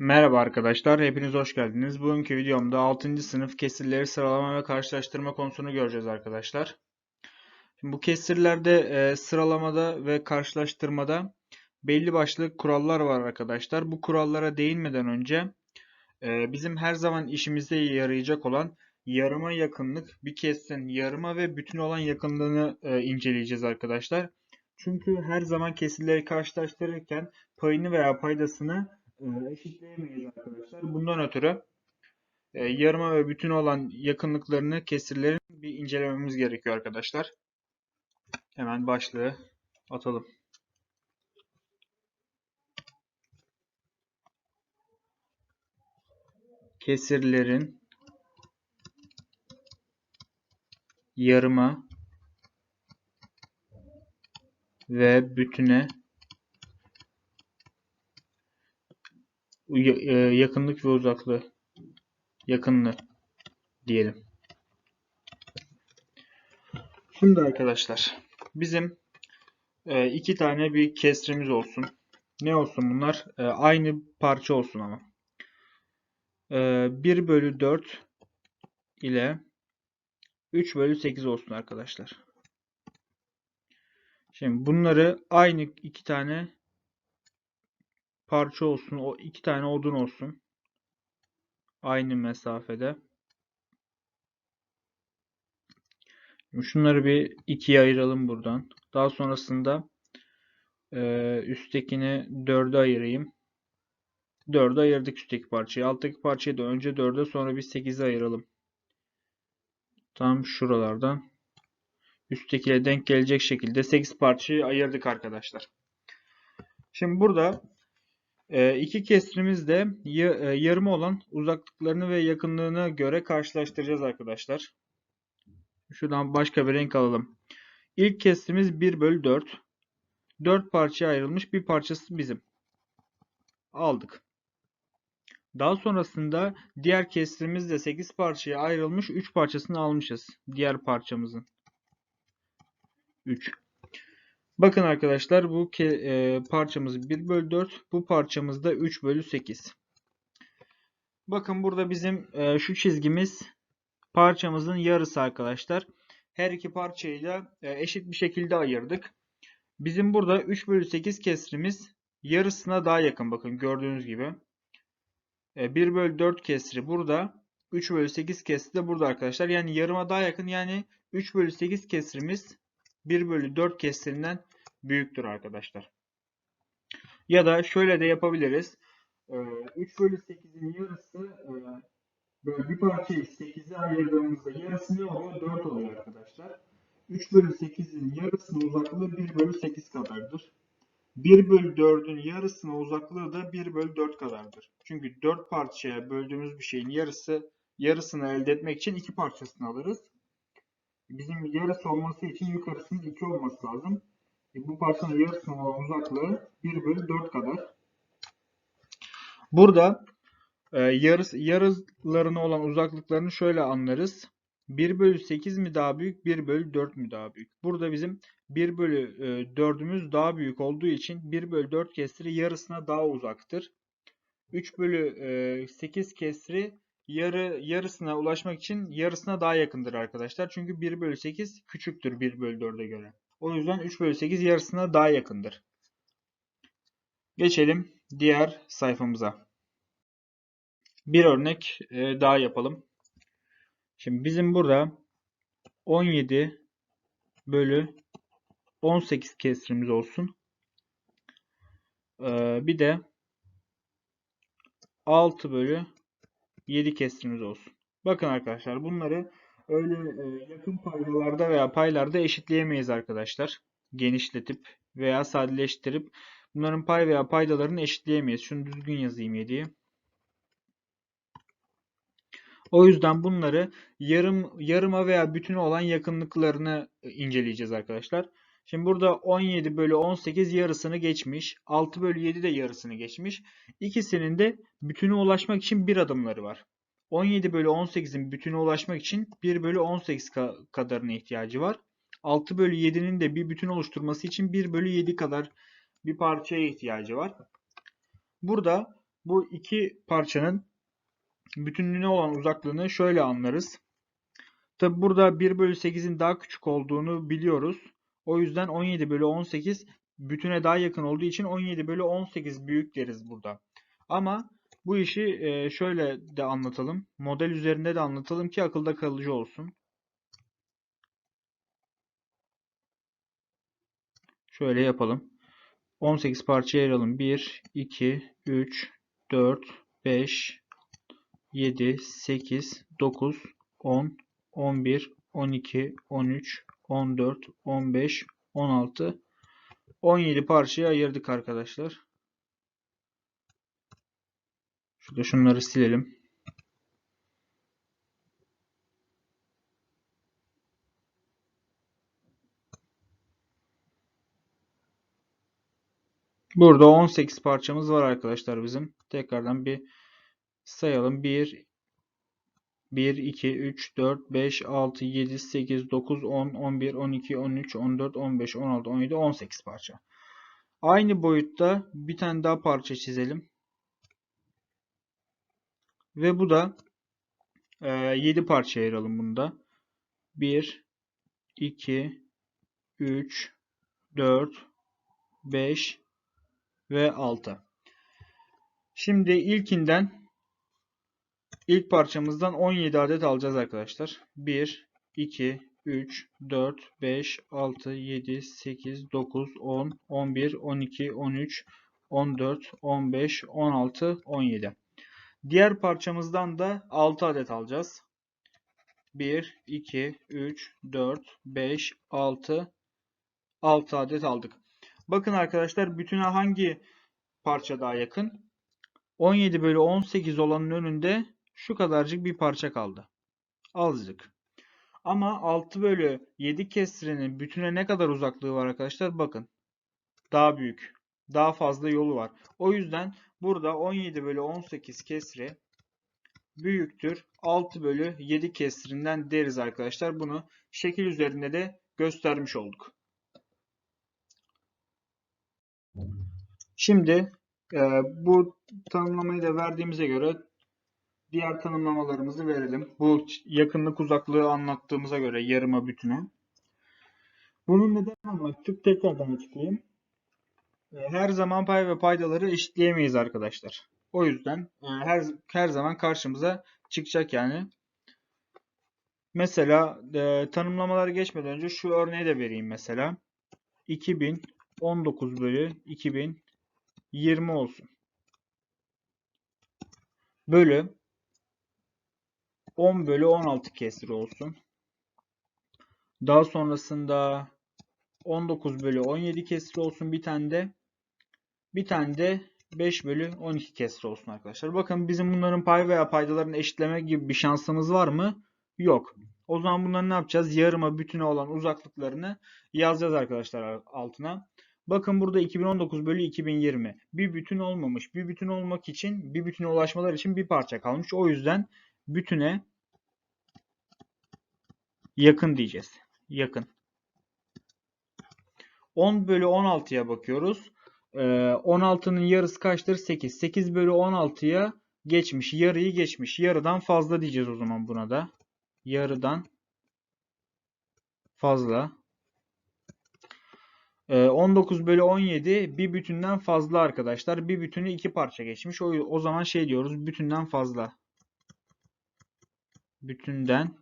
Merhaba arkadaşlar, hepiniz hoş geldiniz. Bugünkü videomda 6. sınıf kesirleri sıralama ve karşılaştırma konusunu göreceğiz arkadaşlar. Şimdi bu kesirlerde e, sıralamada ve karşılaştırmada belli başlı kurallar var arkadaşlar. Bu kurallara değinmeden önce e, bizim her zaman işimize yarayacak olan yarıma yakınlık, bir kesirin yarıma ve bütün olan yakınlığını e, inceleyeceğiz arkadaşlar. Çünkü her zaman kesirleri karşılaştırırken payını veya paydasını eşitleyemeyiz arkadaşlar. Bundan ötürü e, yarıma ve bütün olan yakınlıklarını kesirlerin bir incelememiz gerekiyor arkadaşlar. Hemen başlığı atalım. Kesirlerin yarıma ve bütüne ya- e, yakınlık ve uzaklığı yakınlığı diyelim. Şimdi arkadaşlar bizim e, iki tane bir kesrimiz olsun. Ne olsun bunlar? E, aynı parça olsun ama. E, 1 bölü 4 ile 3 bölü 8 olsun arkadaşlar. Şimdi bunları aynı iki tane parça olsun. O iki tane odun olsun. Aynı mesafede. Şunları bir ikiye ayıralım buradan. Daha sonrasında eee, üsttekini dörde ayırayım. Dörde ayırdık üstteki parçayı. Alttaki parçayı da önce dörde sonra bir sekize ayıralım. Tam şuralardan. Üsttekiyle denk gelecek şekilde 8 parçayı ayırdık arkadaşlar. Şimdi burada e, iki kesrimizde ya- e, yarımı olan uzaklıklarını ve yakınlığına göre karşılaştıracağız arkadaşlar. Şuradan başka bir renk alalım. İlk kesrimiz 1 bölü 4. 4 parçaya ayrılmış. Bir parçası bizim. Aldık. Daha sonrasında diğer kesrimiz de 8 parçaya ayrılmış. 3 parçasını almışız. Diğer parçamızın. 3. Bakın arkadaşlar bu e, parçamız 1 bölü 4. Bu parçamız da 3 bölü 8. Bakın burada bizim e, şu çizgimiz parçamızın yarısı arkadaşlar. Her iki parçayı da e, eşit bir şekilde ayırdık. Bizim burada 3 bölü 8 kesrimiz yarısına daha yakın. Bakın gördüğünüz gibi. E, 1 bölü 4 kesri burada. 3 bölü 8 kesri de burada arkadaşlar. Yani yarıma daha yakın. Yani 3 bölü 8 kesrimiz 1 bölü 4 kesrinden büyüktür arkadaşlar. Ya da şöyle de yapabiliriz. E, 3 bölü 8'in yarısı e, Böyle bir parçayı 8'e ayırdığımızda yarısı ne oluyor? 4 oluyor arkadaşlar. 3 bölü 8'in yarısının uzaklığı 1 bölü 8 kadardır. 1 bölü 4'ün yarısının uzaklığı da 1 bölü 4 kadardır. Çünkü 4 parçaya böldüğümüz bir şeyin yarısı yarısını elde etmek için 2 parçasını alırız. Bizim yarısı olması için yukarısının 2 olması lazım. E bu parçanın yarısının olan uzaklığı 1 bölü 4 kadar. Burada ee, yarıs, yarılarına olan uzaklıklarını şöyle anlarız. 1 bölü 8 mi daha büyük, 1 bölü 4 mü daha büyük? Burada bizim 1 bölü e, 4'ümüz daha büyük olduğu için 1 bölü 4 kesri yarısına daha uzaktır. 3 bölü e, 8 kesri yarı yarısına ulaşmak için yarısına daha yakındır arkadaşlar. Çünkü 1 bölü 8 küçüktür 1 bölü 4'e göre. O yüzden 3 bölü 8 yarısına daha yakındır. Geçelim diğer sayfamıza bir örnek e, daha yapalım. Şimdi bizim burada 17 bölü 18 kesrimiz olsun. Ee, bir de 6 bölü 7 kesrimiz olsun. Bakın arkadaşlar bunları öyle e, yakın paydalarda veya paylarda eşitleyemeyiz arkadaşlar. Genişletip veya sadeleştirip bunların pay veya paydalarını eşitleyemeyiz. Şunu düzgün yazayım 7'yi. O yüzden bunları yarım yarıma veya bütüne olan yakınlıklarını inceleyeceğiz arkadaşlar. Şimdi burada 17 bölü 18 yarısını geçmiş. 6 bölü 7 de yarısını geçmiş. İkisinin de bütüne ulaşmak için bir adımları var. 17 bölü 18'in bütüne ulaşmak için 1 bölü 18 ka- kadarına ihtiyacı var. 6 bölü 7'nin de bir bütün oluşturması için 1 bölü 7 kadar bir parçaya ihtiyacı var. Burada bu iki parçanın bütünlüğüne olan uzaklığını şöyle anlarız. Tabi burada 1 bölü 8'in daha küçük olduğunu biliyoruz. O yüzden 17 bölü 18 bütüne daha yakın olduğu için 17 bölü 18 büyük deriz burada. Ama bu işi e, şöyle de anlatalım. Model üzerinde de anlatalım ki akılda kalıcı olsun. Şöyle yapalım. 18 parçaya ayıralım. 1, 2, 3, 4, 5, 7, 8, 9, 10, 11, 12, 13, 14, 15, 16, 17 parçaya ayırdık arkadaşlar. Şurada şunları silelim. Burada 18 parçamız var arkadaşlar bizim. Tekrardan bir sayalım. 1, 1, 2, 3, 4, 5, 6, 7, 8, 9, 10, 11, 12, 13, 14, 15, 16, 17, 18 parça. Aynı boyutta bir tane daha parça çizelim. Ve bu da e, 7 parçaya ayıralım bunu da. 1, 2, 3, 4, 5 ve 6. Şimdi ilkinden ilk parçamızdan 17 adet alacağız arkadaşlar. 1, 2, 3, 4, 5, 6, 7, 8, 9, 10, 11, 12, 13, 14, 15, 16, 17. Diğer parçamızdan da 6 adet alacağız. 1, 2, 3, 4, 5, 6, 6 adet aldık. Bakın arkadaşlar bütüne hangi parça daha yakın? 17 bölü 18 olanın önünde şu kadarcık bir parça kaldı. Azıcık. Ama 6 bölü 7 kesrinin bütüne ne kadar uzaklığı var arkadaşlar? Bakın. Daha büyük. Daha fazla yolu var. O yüzden burada 17 bölü 18 kesri büyüktür. 6 bölü 7 kesrinden deriz arkadaşlar. Bunu şekil üzerinde de göstermiş olduk. Şimdi e, bu tanımlamayı da verdiğimize göre diğer tanımlamalarımızı verelim. Bu yakınlık uzaklığı anlattığımıza göre yarıma bütüne. Bunun neden anlattık? Tekrardan açıklayayım. E, her zaman pay ve paydaları eşitleyemeyiz arkadaşlar. O yüzden e, her her zaman karşımıza çıkacak yani. Mesela e, tanımlamalara geçmeden önce şu örneği de vereyim mesela. 2019 bölü 2020 olsun. Bölü 10 bölü 16 kesri olsun. Daha sonrasında 19 bölü 17 kesri olsun bir tane de. Bir tane de 5 bölü 12 kesri olsun arkadaşlar. Bakın bizim bunların pay veya paydalarını eşitleme gibi bir şansımız var mı? Yok. O zaman bunları ne yapacağız? Yarıma bütüne olan uzaklıklarını yazacağız arkadaşlar altına. Bakın burada 2019 bölü 2020. Bir bütün olmamış. Bir bütün olmak için, bir bütüne ulaşmalar için bir parça kalmış. O yüzden bütüne yakın diyeceğiz. Yakın. 10 bölü 16'ya bakıyoruz. 16'nın yarısı kaçtır? 8. 8 bölü 16'ya geçmiş. Yarıyı geçmiş. Yarıdan fazla diyeceğiz o zaman buna da. Yarıdan fazla. 19 bölü 17 bir bütünden fazla arkadaşlar. Bir bütünü iki parça geçmiş. O zaman şey diyoruz. Bütünden fazla. Bütünden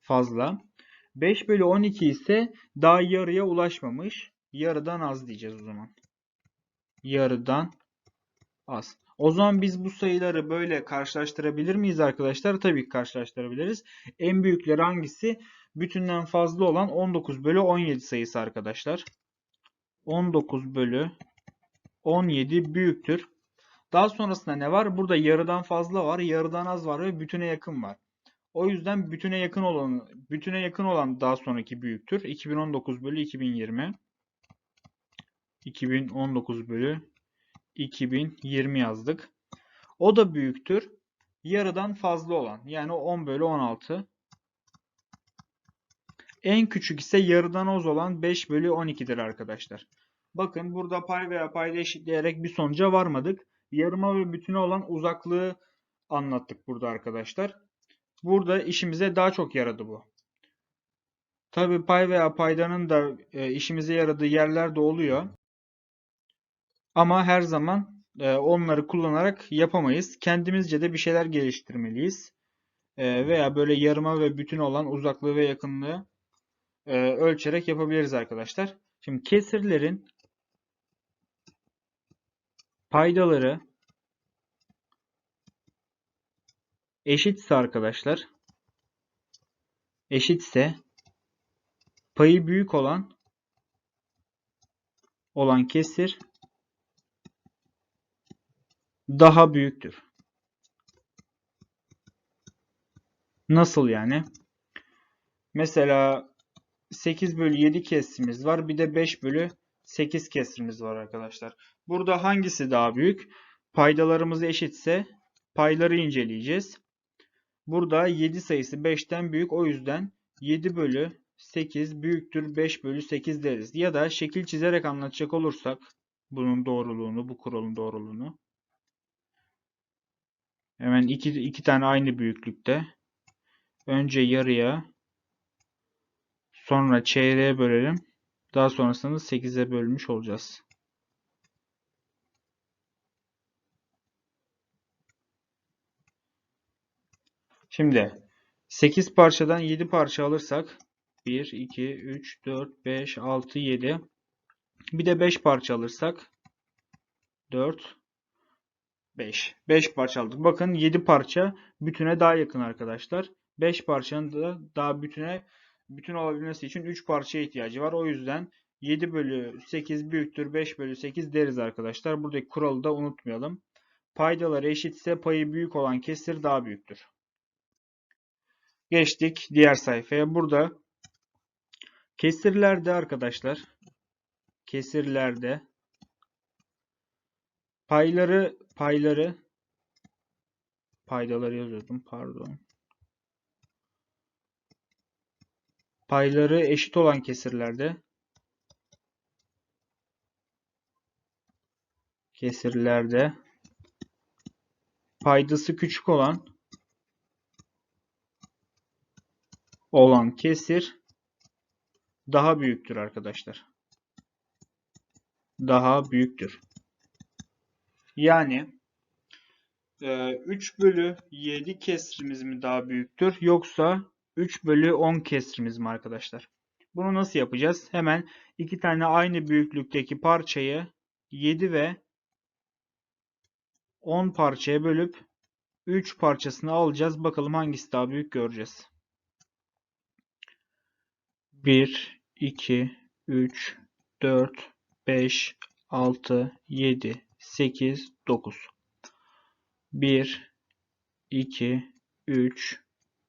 fazla. 5 bölü 12 ise daha yarıya ulaşmamış. Yarıdan az diyeceğiz o zaman yarıdan az. O zaman biz bu sayıları böyle karşılaştırabilir miyiz arkadaşlar? Tabii ki karşılaştırabiliriz. En büyükleri hangisi? Bütünden fazla olan 19 bölü 17 sayısı arkadaşlar. 19 bölü 17 büyüktür. Daha sonrasında ne var? Burada yarıdan fazla var, yarıdan az var ve bütüne yakın var. O yüzden bütüne yakın olan bütüne yakın olan daha sonraki büyüktür. 2019 bölü 2020. 2019 bölü 2020 yazdık. O da büyüktür. Yarıdan fazla olan. Yani 10 bölü 16. En küçük ise yarıdan az olan 5 bölü 12'dir arkadaşlar. Bakın burada pay veya payda eşitleyerek bir sonuca varmadık. yarıma ve bütüne olan uzaklığı anlattık burada arkadaşlar. Burada işimize daha çok yaradı bu. Tabi pay veya paydanın da e, işimize yaradığı yerler de oluyor. Ama her zaman e, onları kullanarak yapamayız. Kendimizce de bir şeyler geliştirmeliyiz. E, veya böyle yarıma ve bütün olan uzaklığı ve yakınlığı ölçerek yapabiliriz arkadaşlar. Şimdi kesirlerin paydaları eşitse arkadaşlar eşitse payı büyük olan olan kesir daha büyüktür. Nasıl yani? Mesela 8 bölü 7 kesrimiz var. Bir de 5 bölü 8 kesrimiz var arkadaşlar. Burada hangisi daha büyük? Paydalarımız eşitse payları inceleyeceğiz. Burada 7 sayısı 5'ten büyük. O yüzden 7 bölü 8 büyüktür 5 bölü 8 deriz. Ya da şekil çizerek anlatacak olursak bunun doğruluğunu, bu kuralın doğruluğunu. Hemen iki, iki tane aynı büyüklükte. Önce yarıya sonra çeyreğe bölelim. Daha sonrasında 8'e bölmüş olacağız. Şimdi 8 parçadan 7 parça alırsak 1, 2, 3, 4, 5, 6, 7 bir de 5 parça alırsak 4, 5. 5 parça aldık. Bakın 7 parça bütüne daha yakın arkadaşlar. 5 parçanın da daha bütüne bütün olabilmesi için 3 parçaya ihtiyacı var. O yüzden 7 bölü 8 büyüktür 5 bölü 8 deriz arkadaşlar. Buradaki kuralı da unutmayalım. Paydalar eşitse payı büyük olan kesir daha büyüktür. Geçtik diğer sayfaya. Burada kesirlerde arkadaşlar kesirlerde payları payları paydaları yazıyordum pardon. Payları eşit olan kesirlerde kesirlerde paydası küçük olan olan kesir daha büyüktür arkadaşlar. Daha büyüktür. Yani 3 e, bölü 7 kesrimiz mi daha büyüktür yoksa 3 bölü 10 kesrimiz mi arkadaşlar? Bunu nasıl yapacağız? Hemen iki tane aynı büyüklükteki parçayı 7 ve 10 parçaya bölüp 3 parçasını alacağız. Bakalım hangisi daha büyük göreceğiz. 1, 2, 3, 4, 5, 6, 7, 8, 9. 1, 2, 3,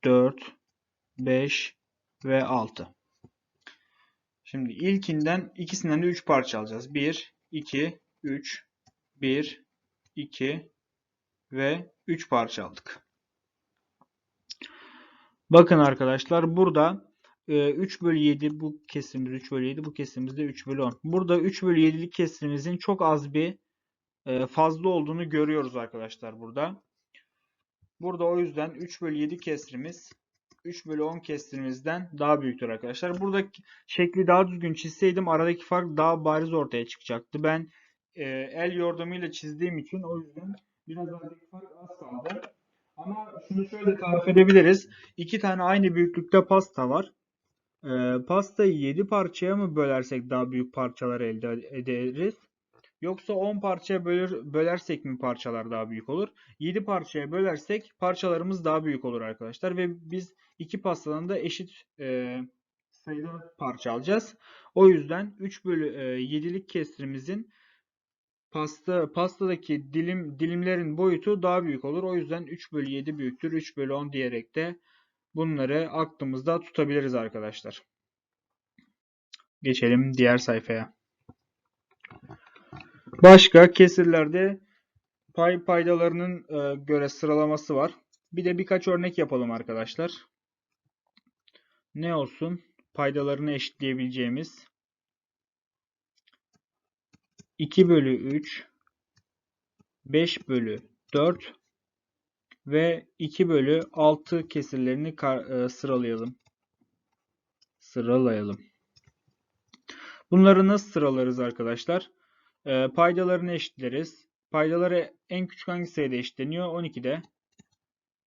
4, 5 ve 6. Şimdi ilkinden ikisinden de 3 parça alacağız. 1, 2, 3, 1, 2 ve 3 parça aldık. Bakın arkadaşlar burada 3 bölü 7 bu kesimimiz 3 bölü 7 bu kesimimizde 3 bölü 10. Burada 3 bölü 7'lik kesimimizin çok az bir fazla olduğunu görüyoruz arkadaşlar burada. Burada o yüzden 3 bölü 7 kesrimiz 3 bölü 10 kestirimizden daha büyüktür arkadaşlar. Burada şekli daha düzgün çizseydim aradaki fark daha bariz ortaya çıkacaktı. Ben e, el yordamıyla çizdiğim için o yüzden biraz aradaki fark az kaldı. Ama şunu şöyle tarif edebiliriz. İki tane aynı büyüklükte pasta var. E, pastayı 7 parçaya mı bölersek daha büyük parçalar elde ederiz? Yoksa 10 parçaya bölür, bölersek mi parçalar daha büyük olur? 7 parçaya bölersek parçalarımız daha büyük olur arkadaşlar. Ve biz iki pastadan da eşit e, sayıda parça alacağız. O yüzden 3 bölü e, 7'lik kestirimizin pasta pastadaki dilim dilimlerin boyutu daha büyük olur. O yüzden 3 bölü 7 büyüktür. 3 bölü 10 diyerek de bunları aklımızda tutabiliriz arkadaşlar. Geçelim diğer sayfaya. Başka kesirlerde pay paydalarının e, göre sıralaması var. Bir de birkaç örnek yapalım arkadaşlar. Ne olsun? Paydalarını eşitleyebileceğimiz 2 bölü 3 5 bölü 4 ve 2 bölü 6 kesirlerini e, sıralayalım. Sıralayalım. Bunları nasıl sıralarız arkadaşlar? E, paydalarını eşitleriz. Paydaları en küçük hangi sayıda eşitleniyor? 12'de.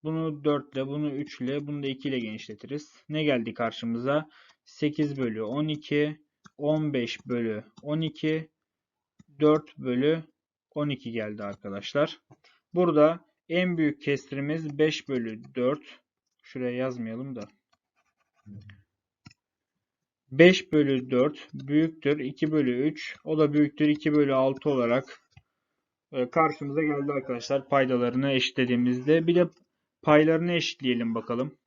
Bunu 4 ile, bunu 3 ile, bunu da 2 ile genişletiriz. Ne geldi karşımıza? 8 bölü 12, 15 bölü 12, 4 bölü 12 geldi arkadaşlar. Burada en büyük kesirimiz 5 bölü 4. Şuraya yazmayalım da. 5 bölü 4 büyüktür 2 bölü 3. O da büyüktür 2 bölü 6 olarak e, karşımıza geldi arkadaşlar. Paydalarını eşitlediğimizde. Bir de paylarını eşitleyelim bakalım.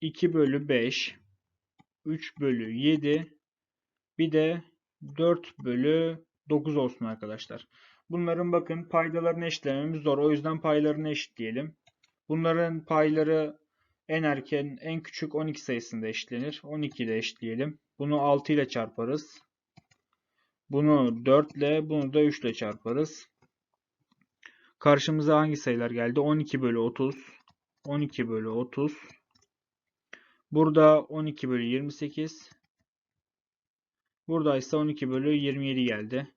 2 bölü 5. 3 bölü 7. Bir de 4 bölü 9 olsun arkadaşlar. Bunların bakın paydalarını eşitlememiz zor. O yüzden paylarını eşitleyelim. Bunların payları en erken, en küçük 12 sayısında eşitlenir. 12 ile eşitleyelim. Bunu 6 ile çarparız. Bunu 4 ile, bunu da 3 ile çarparız. Karşımıza hangi sayılar geldi? 12 bölü 30. 12 bölü 30. Burada 12 bölü 28. Burada ise 12 bölü 27 geldi.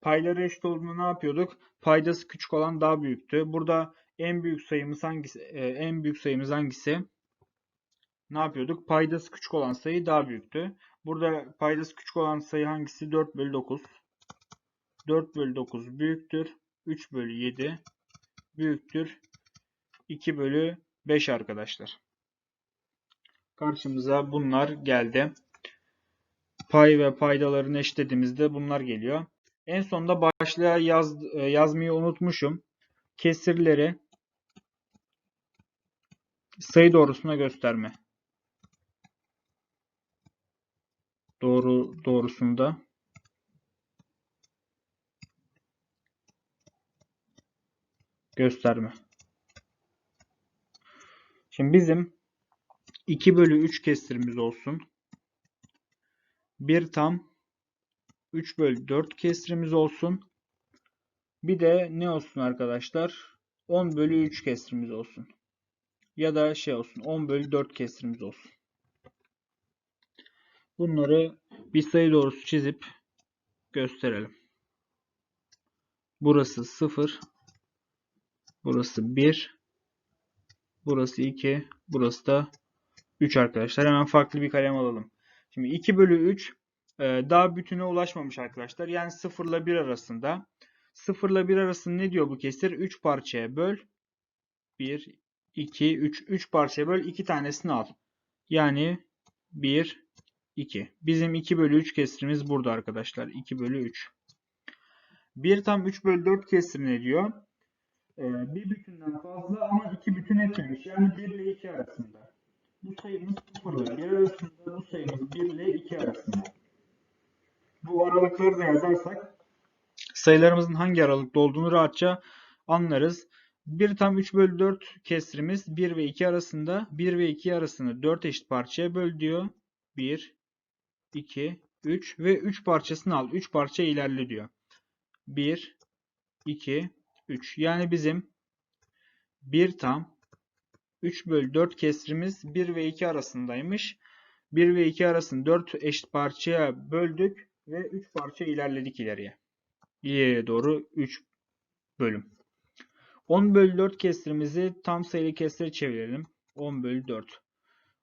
Payları eşit olduğunda ne yapıyorduk? Paydası küçük olan daha büyüktü. Burada en büyük sayımız hangisi? e, en büyük sayımız hangisi? Ne yapıyorduk? Paydası küçük olan sayı daha büyüktü. Burada paydası küçük olan sayı hangisi? 4 bölü 9. 4 bölü 9 büyüktür. 3 bölü 7 büyüktür. 2 bölü 5 arkadaşlar. Karşımıza bunlar geldi. Pay ve paydalarını eşitlediğimizde bunlar geliyor. En sonunda başlığa yaz, e, yazmayı unutmuşum. Kesirleri sayı doğrusuna gösterme. Doğru doğrusunda gösterme. Şimdi bizim 2 bölü 3 kesirimiz olsun. 1 tam 3 bölü 4 kesirimiz olsun. Bir de ne olsun arkadaşlar? 10 bölü 3 kesirimiz olsun. Ya da şey olsun 10 bölü 4 kesirimiz olsun. Bunları bir sayı doğrusu çizip gösterelim. Burası 0. Burası 1. Burası 2. Burası da 3 arkadaşlar. Hemen farklı bir kalem alalım. Şimdi 2 bölü 3 e, daha bütüne ulaşmamış arkadaşlar. Yani 0 ile 1 arasında. 0 ile 1 arasında ne diyor bu kesir? 3 parçaya böl. 1, 2, 3. 3 parçaya böl. 2 tanesini al. Yani 1, 2. Bizim 2 bölü 3 kesirimiz burada arkadaşlar. 2 bölü 3. 1 tam 3 bölü 4 kesir ne diyor? Ee, bir bütünden fazla ama iki bütün etmemiş. Yani 1 ile 2 arasında. Bu sayımız 0 ile 1 arasında. Bu sayımız 1 ile 2 arasında. Bu aralıkları da yazarsak sayılarımızın hangi aralıkta olduğunu rahatça anlarız. 1 tam 3 bölü 4 kesrimiz 1 ve 2 arasında. 1 ve 2 arasını 4 eşit parçaya böl diyor. 1, 2, 3 ve 3 parçasını al. 3 parça ilerle diyor. 1, 2, 3. Yani bizim 1 tam 3 bölü 4 kesrimiz 1 ve 2 arasındaymış. 1 ve 2 arasını 4 eşit parçaya böldük ve 3 parça ilerledik ileriye. İleriye doğru 3 bölüm. 10 bölü 4 kesrimizi tam sayılı kesre çevirelim. 10 bölü 4.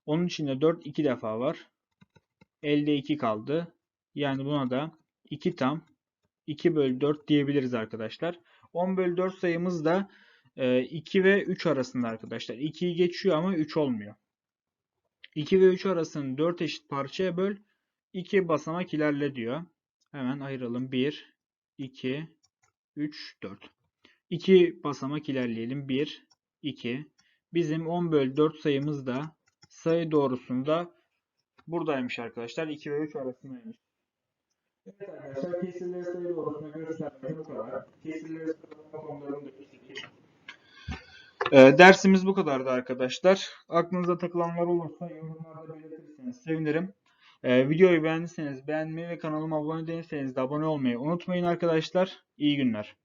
Onun içinde 4 2 defa var. Elde 2 kaldı. Yani buna da 2 tam 2 bölü 4 diyebiliriz arkadaşlar. 10 bölü 4 sayımız da 2 ve 3 arasında arkadaşlar. 2'yi geçiyor ama 3 olmuyor. 2 ve 3 arasını 4 eşit parçaya böl. 2 basamak ilerle diyor. Hemen ayıralım. 1, 2, 3, 4. 2 basamak ilerleyelim. 1, 2. Bizim 10 bölü 4 sayımız da sayı doğrusunda buradaymış arkadaşlar. 2 ve 3 arasındaymış. Evet arkadaşlar kesirleri sayı doğrusuna göstermek bu kadar. Kesirleri sıralama konularını da çekeyim. Ee, dersimiz bu kadardı arkadaşlar. Aklınıza takılanlar olursa yorumlarda belirtirseniz sevinirim. Ee, videoyu beğendiyseniz beğenmeyi ve kanalıma abone değilseniz de abone olmayı unutmayın arkadaşlar. İyi günler.